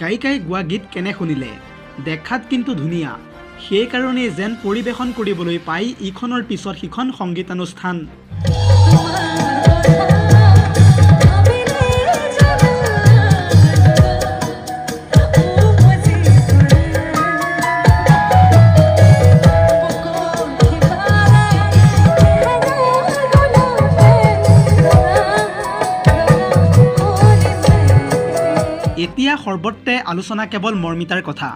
গায়িকাই গোৱা গীত কেনে শুনিলে? দেখাত কিন্তু ধুনীয়া। সেইকাৰণেই যেন পৰিৱেশন কৰিবলৈ পাই ইখনৰ পিছত সিখন সংগীতানুষ্ঠান। এতিয়া সৰ্বত্ৰে আলোচনা কেৱল মৰ্মিতাৰ কথা।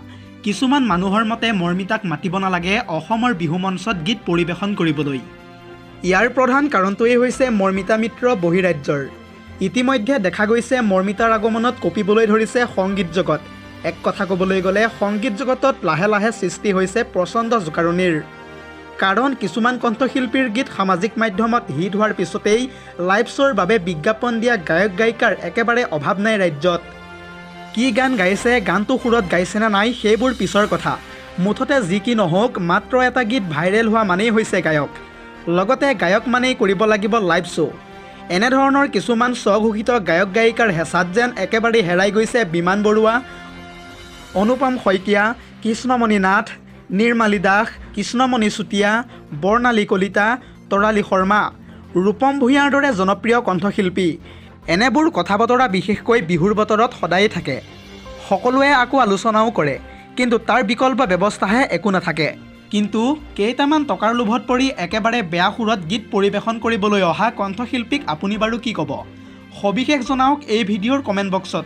কিছুমান মানুহৰ মতে মৰ্মিতাক মাতিব নালাগে অসমৰ বিহু মঞ্চত গীত পৰিৱেশন কৰিবলৈ। ইয়াৰ প্ৰধান কাৰণটোৱেই হৈছে মৰ্মিতা মিত্ৰ বহিৰাজ্যৰ। ইতিমধ্যে দেখা গৈছে মৰ্মিতাৰ আগমনত কঁপিবলৈ ধৰিছে সংগীত জগত। এক কথা ক'বলৈ গ'লে সংগীত জগতত লাহে লাহে সৃষ্টি হৈছে প্ৰচণ্ড জোকাৰণিৰ। কাৰণ কিছুমান কণ্ঠশিল্পীৰ গীত সামাজিক মাধ্যমত হিট হোৱাৰ পিছতেই লাইভ শ্ব'ৰ বাবে বিজ্ঞাপন দিয়া গায়ক গায়িকাৰ একেবাৰে অভাৱ নাই ৰাজ্যত। কি গান গাইছে গানটো সুৰত গাইছে নে নাই সেইবোৰ পিছৰ কথা। মুঠতে যি কি নহওক মাত্ৰ এটা গীত ভাইৰেল হোৱা মানেই হৈছে গায়ক। লগতে গায়ক মানেই কৰিব লাগিব লাইভ শ্ব' এনেধৰণৰ কিছুমান স্বঘোষিত গায়ক গায়িকাৰ হেঁচাত যেন একেবাৰে হেৰাই গৈছে বিমান বৰুৱা। অনুপম শইকীয়া কৃষ্ণমণি নাথ নিৰ্মালী দাস কৃষ্ণমণি চুতীয়া বৰ্ণালী কলিতা তৰালী শৰ্মা। ৰূপম ভূঞাৰ দৰে জনপ্ৰিয় কণ্ঠশিল্পী। এনেবোৰ কথা বতৰা বিশেষকৈ বিহুৰ বতৰত সদায়ে থাকে। সকলোৱে আকৌ আলোচনাও কৰে কিন্তু তাৰ বিকল্প ব্যৱস্থাহে একো নাথাকে। কিন্তু কেইটামান টকাৰ লোভত পৰি একেবাৰে বেয়া সুৰত গীত পৰিৱেশন কৰিবলৈ অহা কণ্ঠশিল্পীক আপুনি বাৰু কি ক'ব? সবিশেষ জনাওক এই ভিডিঅ'ৰ কমেণ্ট বক্সত।